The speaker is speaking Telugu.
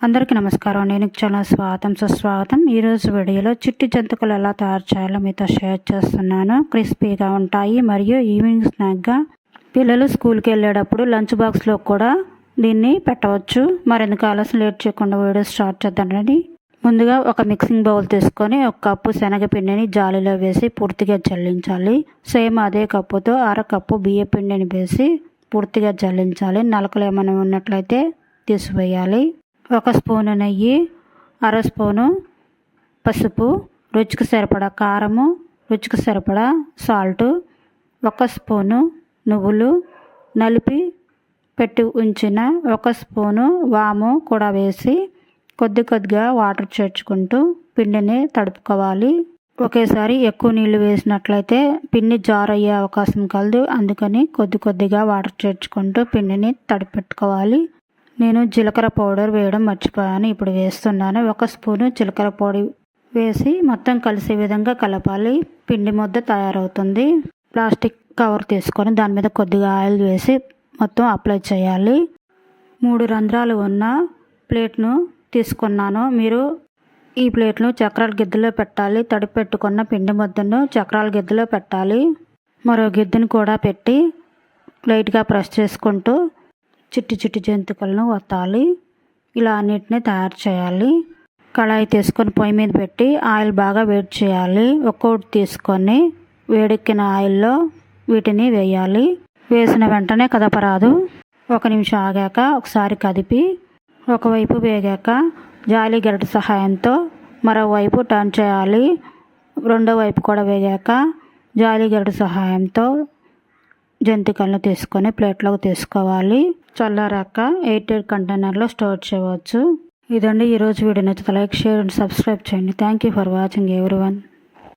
అందరికీ నమస్కారం. నేను చాలా స్వాగతం. సుస్వాగతం. ఈరోజు వీడియోలో చిట్టి జంతుకులు ఎలా తయారు చేయాలో మీతో షేర్ చేస్తున్నాను. క్రిస్పీగా ఉంటాయి మరియు ఈవినింగ్ స్నాక్గా పిల్లలు స్కూల్కి వెళ్ళేటప్పుడు లంచ్ బాక్స్లో కూడా దీన్ని పెట్టవచ్చు. మరెందుకు ఆలస్యం? లేట్ చేయకుండా వీడియో స్టార్ట్ చేద్దానండి ముందుగా ఒక మిక్సింగ్ బౌల్ తీసుకొని ఒక కప్పు శనగపిండిని జాలీలో వేసి పూర్తిగా జల్లించాలి. సేమ్ అదే కప్పుతో అర కప్పు బియ్య పిండిని వేసి పూర్తిగా జల్లించాలి. నలకలు ఏమైనా ఉన్నట్లయితే తీసివేయాలి. ఒక స్పూను నెయ్యి అర స్పూను పసుపు రుచికి సరిపడా కారము రుచికి సరిపడా సాల్టు ఒక స్పూను నువ్వులు నలిపి పెట్టి ఉంచిన ఒక స్పూను వాము కూడా వేసి కొద్ది కొద్దిగా వాటర్ చేర్చుకుంటూ పిండిని తడుపుకోవాలి. ఒకేసారి ఎక్కువ నీళ్ళు వేసినట్లయితే పిండి జార్ అయ్యే అవకాశం కలదు. అందుకని కొద్ది కొద్దిగా వాటర్ చేర్చుకుంటూ పిండిని తడిపెట్టుకోవాలి. నేను జీలకర్ర పౌడర్ వేయడం మర్చిపోయాను ఇప్పుడు వేస్తున్నాను. ఒక స్పూను జీలకర్ర పొడి వేసి మొత్తం కలిసే విధంగా కలపాలి. పిండి ముద్ద తయారవుతుంది. ప్లాస్టిక్ కవర్ తీసుకొని దాని మీద కొద్దిగా ఆయిల్ వేసి మొత్తం అప్లై చేయాలి. మూడు రంధ్రాలు ఉన్న ప్లేట్ను తీసుకున్నాను. మీరు ఈ ప్లేట్ను చక్రాల గిద్దెలో పెట్టాలి. తడి పెట్టుకున్న పిండి ముద్దను చక్రాల గిద్దెలో పెట్టాలి. మరో గిద్దెను కూడా పెట్టి లైట్గా ప్రెస్ చేసుకుంటూ చిట్టి చిట్టి జంతికలను వత్తాలి. ఇలా అన్నిటిని తయారు చేయాలి. కళాయి తీసుకొని పొయ్యి మీద పెట్టి ఆయిల్ బాగా వేడి చేయాలి. ఒక్కొక్కటి తీసుకొని వేడెక్కిన ఆయిల్లో వీటిని వేయాలి. వేసిన వెంటనే కదపరాదు. ఒక నిమిషం ఆగాక ఒకసారి కదిపి ఒకవైపు వేగాక జాలి గరిట సహాయంతో మరోవైపు టర్న్ చేయాలి. రెండో వైపు కూడా వేగాక జాలి గరిట సహాయంతో జంతికలను తీసుకొని ప్లేట్లోకి తీసుకోవాలి. చల్లారాక ఎయిటెడ్ కంటైనర్లో స్టోర్ చేయవచ్చు. ఇదండి ఈరోజు వీడియో నచ్చితే లైక్ షేర్ అండ్ సబ్స్క్రైబ్ చేయండి. Thank you for watching every